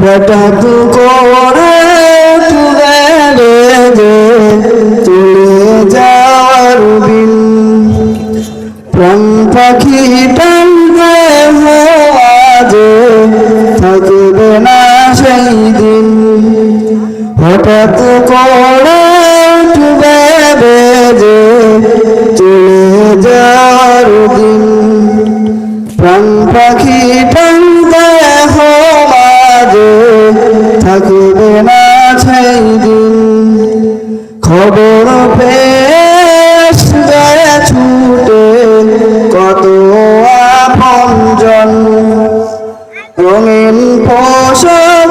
হঠাৎ করে চলে যাওয়ার দিন প্রাণ পাখি টানবে আজে, থাকবে না সেই দিন। হঠাৎ করে চলে থাকবে না সেই দিন খবর পেয়ে ছুটে কত আপনজন। রঙিন পোশাক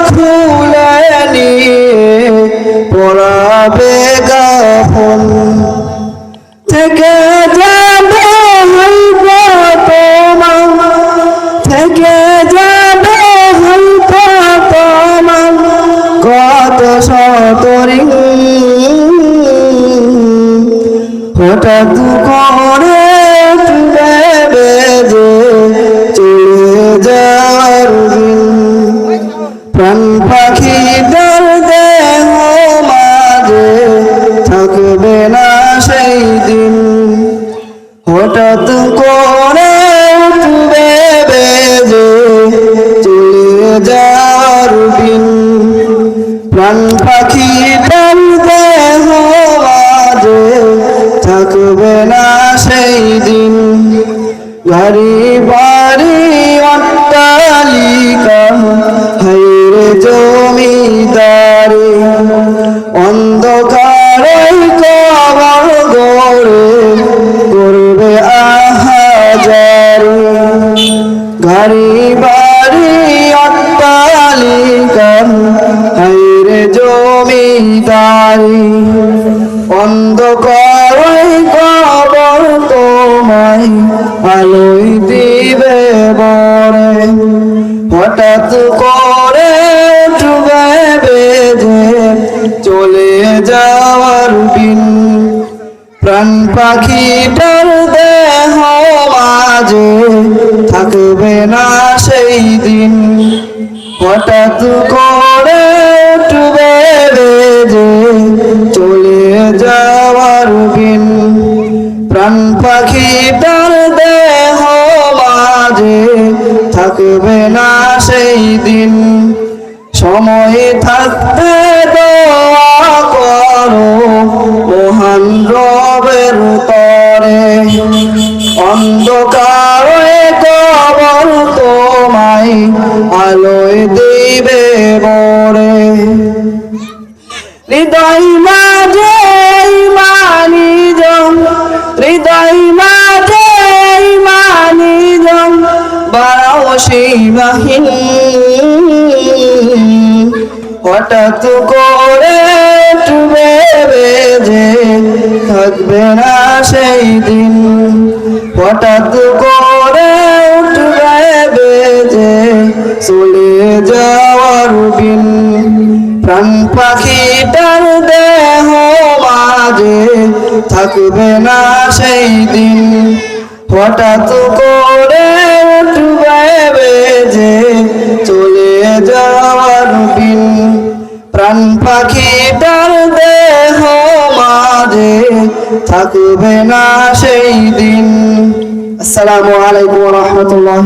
হঠাৎ করে দেবে যে চলে যাওয়ার প্রাণ পাখি দল মাঝে থাকবে না সেই দিন। হঠাৎ করে উঠবে বেজে চলে যাওয়ার দিন প্রাণ পাখি থাকবে না সেই দিন। গাড়ি অন্ধকারে কবর তোমায় আলোয় দিবে বরে হঠাৎ করে ডুবে বেজে চলে যাওয়ার দিন। প্রাণ পাখিটার দেহ মাঝে থাকবে না সেই দিন। হঠাৎ করে ডুবে বেজে চলে যাওয়ার পাখিটার দেহ মাঝে থাকবে না সেই দিন। সময় থাকতে দোয়া করো মহান রবের তরে। অন্ধকারে কবর তোমায় আলোয় সীমাহীন হঠাৎ করে টুবে বেজে থাকবে না সেই দিন। হঠাৎ করে উঠবে বেজে চলে যাওয়ার দিন। প্রাণ পাখিটার দেহ মাঝে থাকবে না সেই দিন। হঠাৎ করে উঠবে মাঝে থাকবে না সেই দিন। আসসালামু আলাইকুম রহমতুল্লাহ